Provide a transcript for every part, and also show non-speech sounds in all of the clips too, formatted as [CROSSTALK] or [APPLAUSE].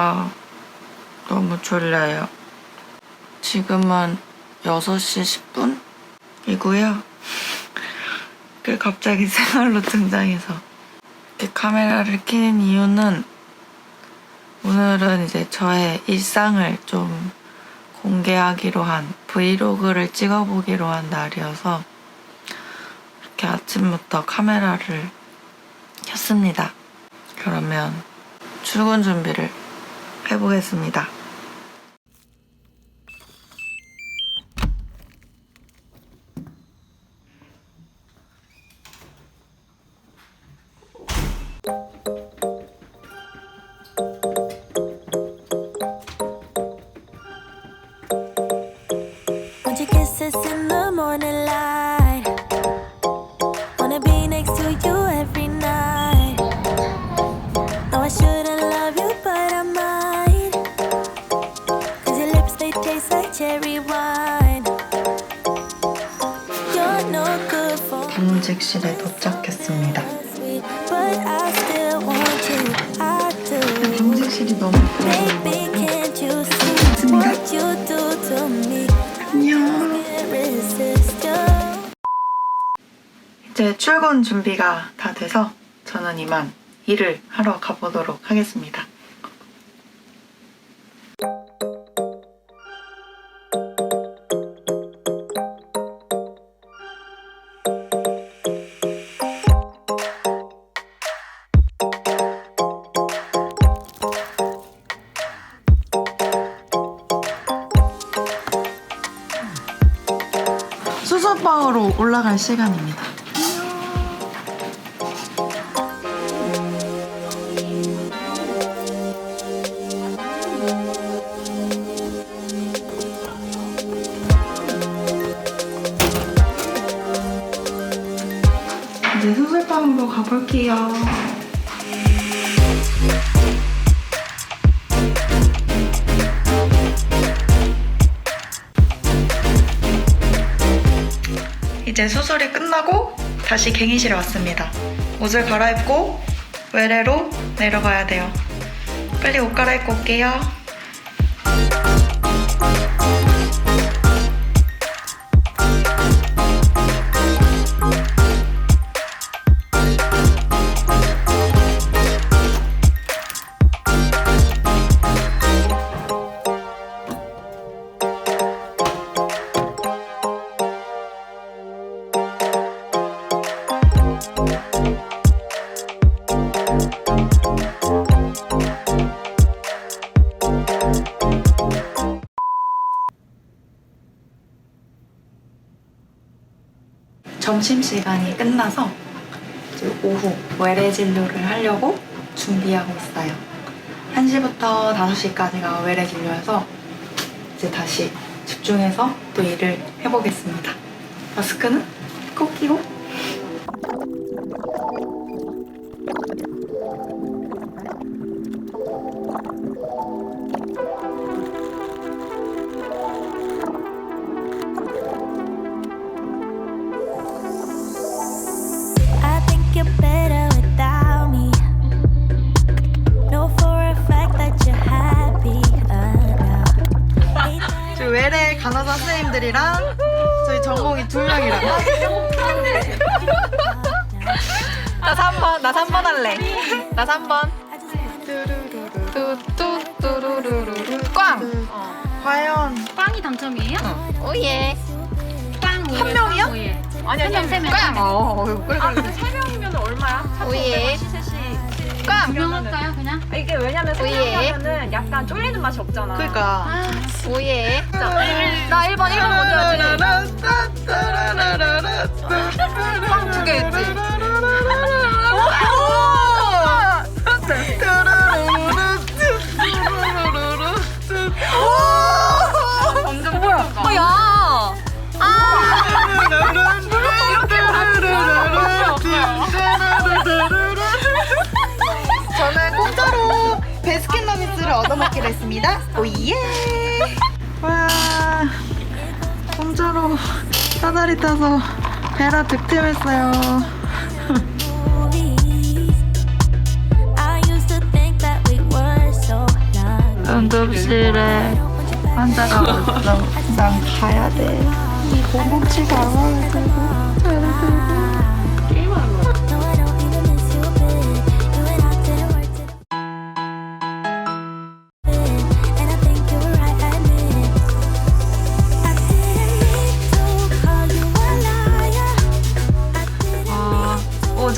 아, 너무 졸려요. 지금은 6시 10분 이고요. 그 갑자기 [LAUGHS] 생활로 등장해서 이렇게 카메라를 켜는 이유는 오늘은 이제 저의 일상을 좀 공개하기로 한 브이로그를 찍어보기로 한 날이어서 이렇게 아침부터 카메라를 켰습니다. 그러면 출근 준비를 해보겠습니다. 당직실에 도착했습니다. 당직실이 너무 me? 안녕. 이제 출근 준비가 다 돼서 저는 이만 일을 하러 가보도록 하겠습니다. 수서방으로 올라갈 시간입니다. 이제 수술방으로 가볼게요. 이제 수술이 끝나고 다시 갱의실에 왔습니다. 옷을 갈아입고 외래로 내려가야 돼요. 빨리 옷 갈아입고 올게요. 점심시간이 끝나서 오후 외래 진료를 하려고 준비하고 있어요. 1시부터 5시까지가 외래 진료여서 이제 다시 집중해서 또 일을 해보겠습니다. 마스크는 꼭 끼고 간호사 선생님들이랑 저희 전공이 두 명이랑 나 3번 나 3번 할래. 나 3번. 뚜뚜뚜루루루 꽝! 과연. 빵이 당첨이에요? 오예. 빵한 명이요? 오예. 아니 아니 세 명, 세 명. 꽝! 어, 그래 아 그래. 근데 세 명이면 얼마야? 오예 셋이 꽝 두명 할까요, 그냥? 이게 왜냐면. 명이면은 약간 쫄리는 맛이 없잖아. 그니까 아, 오예 나 1번 1번 먼저 하지. 꽝두개 있지 먹기로 했습니다. 오예! 와, 공짜로 사다리 타서 베라 득템했어요. 응급실에 환자가 왔어. 난 가야 돼. 보복치 가봐야 되고.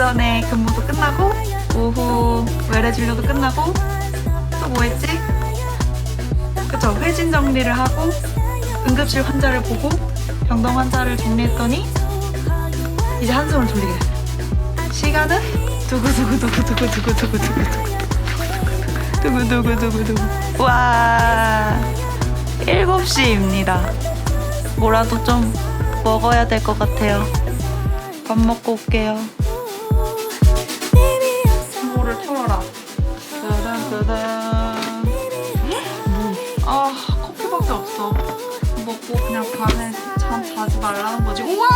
오전에 근무도 끝나고 오후 외래 진료도 끝나고 또 뭐 했지? 그쵸 회진 정리를 하고 응급실 환자를 보고 병동 환자를 정리했더니 이제 한숨을 돌리게 시간은 두구두구두구두구두구두구두구 두구두구두구두구 와 7시입니다 뭐라도 좀 먹어야 될 것 같아요 밥 먹고 올게요 털어라. 짜잔 짜잔. 뭐? 아 커피밖에 없어. 먹고 그냥 밤에 잠 자지 말라는 거지. 우와!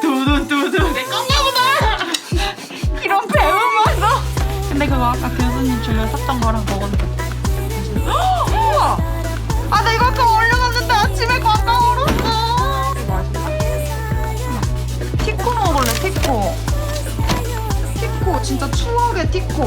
두둔 두둔. 내 건가 보다. 이런 배움었어. 근데 그거 아까 교수님 줄려 샀던 거랑 먹었는데. 헉, 우와! 아 나 이거 아까 올려놨는데 아침에 꽝꽝 얼었어. 맛있다. 티코 먹을래 티코. 티코 진짜 추억의 티코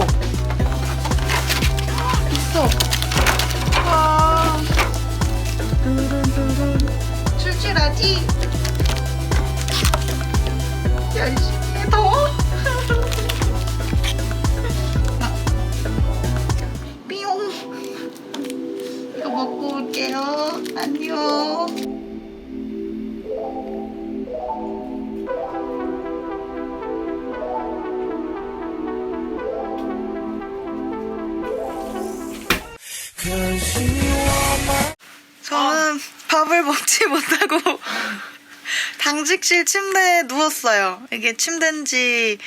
당직실 침대에 누웠어요. 이게 침대인지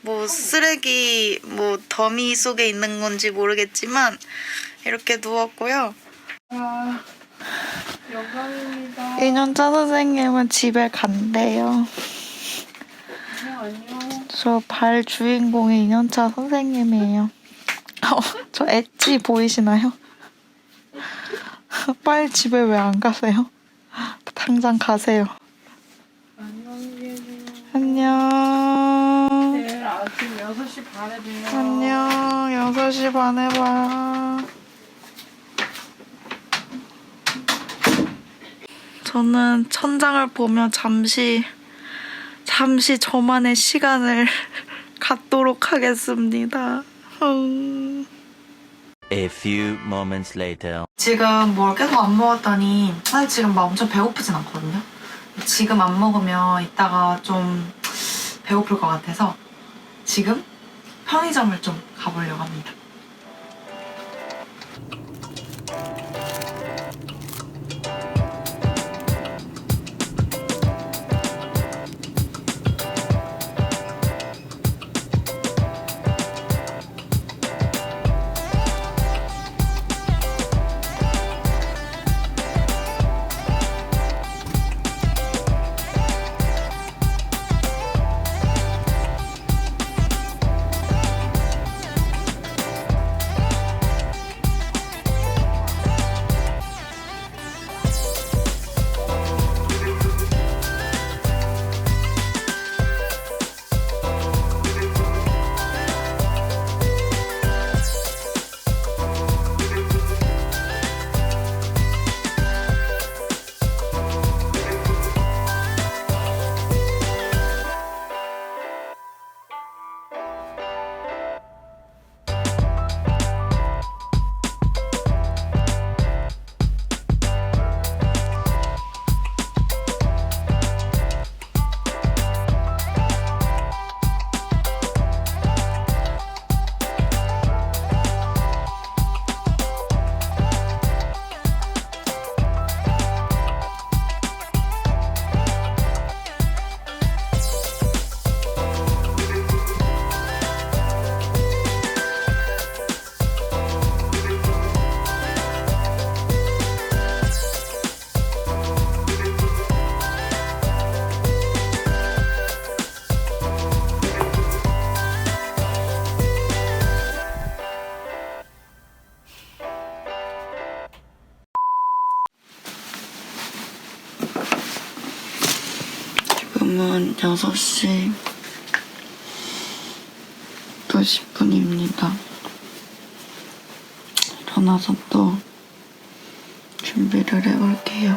뭐 쓰레기 뭐 더미 속에 있는 건지 모르겠지만 이렇게 누웠고요. 아, 영광입니다. 2년차 선생님은 집에 간대요. 안녕. 저발 주인공이 2년차 선생님이에요. 어, 저 엣지 보이시나요? 빨리 집에 왜 안 가세요? 당장 가세요. 6시 반에 봬요. 안녕. 6시 반에 봐. 저는 천장을 보며 잠시, 잠시 저만의 시간을 [LAUGHS] 갖도록 하겠습니다. 음. A few moments later. 지금 뭘 계속 안 먹었더니 사실 지금 막 엄청 배고프진 않거든요. 지금 안 먹으면 이따가 좀 배고플 것 같아서 지금 편의점을 좀 가보려고 합니다. 지금은 6시 또 10분입니다. 일어나서 또 준비를 해볼게요.